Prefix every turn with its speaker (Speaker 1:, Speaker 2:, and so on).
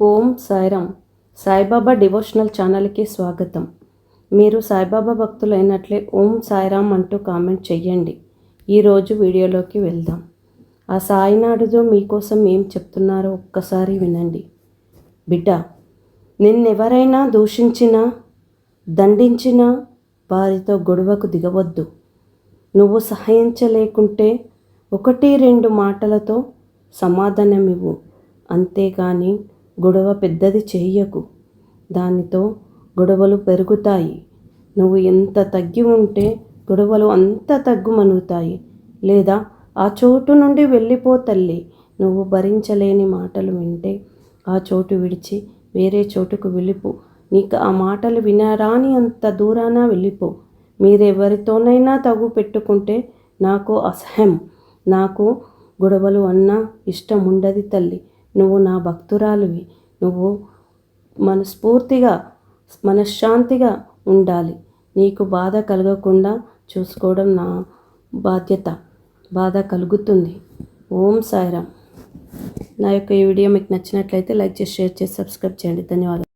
Speaker 1: ఓం Sairam. Saibaba devotional ఛానల్కి స్వాగతం. మీరు సాయిబాబా భక్తులైనట్లే ఓం సాయిరామ్ అంటూ కామెంట్ చెయ్యండి. ఈరోజు వీడియోలోకి వెళ్దాం. ఆ సాయినాడుతో మీకోసం ఏం చెప్తున్నారో ఒక్కసారి వినండి. బిడ్డ నిన్నెవరైనా దూషించినా దండించినా వారితో గొడవకు దిగవద్దు. నువ్వు సహాయించలేకుంటే ఒకటి రెండు మాటలతో సమాధానమివ్వు. అంతేగాని గొడవ పెద్దది చెయ్యకు. దానితో గొడవలు పెరుగుతాయి. నువ్వు ఎంత తగ్గి ఉంటే గొడవలు అంత తగ్గుమనుగుతాయి లేదా ఆ చోటు నుండి వెళ్ళిపో తల్లి. నువ్వు భరించలేని మాటలు వింటే ఆ చోటు విడిచి వేరే చోటుకు వెళ్ళిపో. నీకు ఆ మాటలు వినరాని అంత దూరాన వెళ్ళిపో. మీరెవరితోనైనా తగు పెట్టుకుంటే నాకు అసహ్యం. నాకు గొడవలు అన్నా ఇష్టం ఉండదు తల్లి. నువ్వు నా భక్తురాలివి. నువ్వు మనస్ఫూర్తిగా మనశ్శాంతిగా ఉండాలి. నీకు బాధ కలగకుండా చూసుకోవడం నా బాధ్యత. బాధ కలుగుతుంది. ఓం సాయిరామ్. నా యొక్క ఈ వీడియో మీకు నచ్చినట్లయితే లైక్ చేసి షేర్ చేసి సబ్స్క్రైబ్ చేయండి. ధన్యవాదాలు.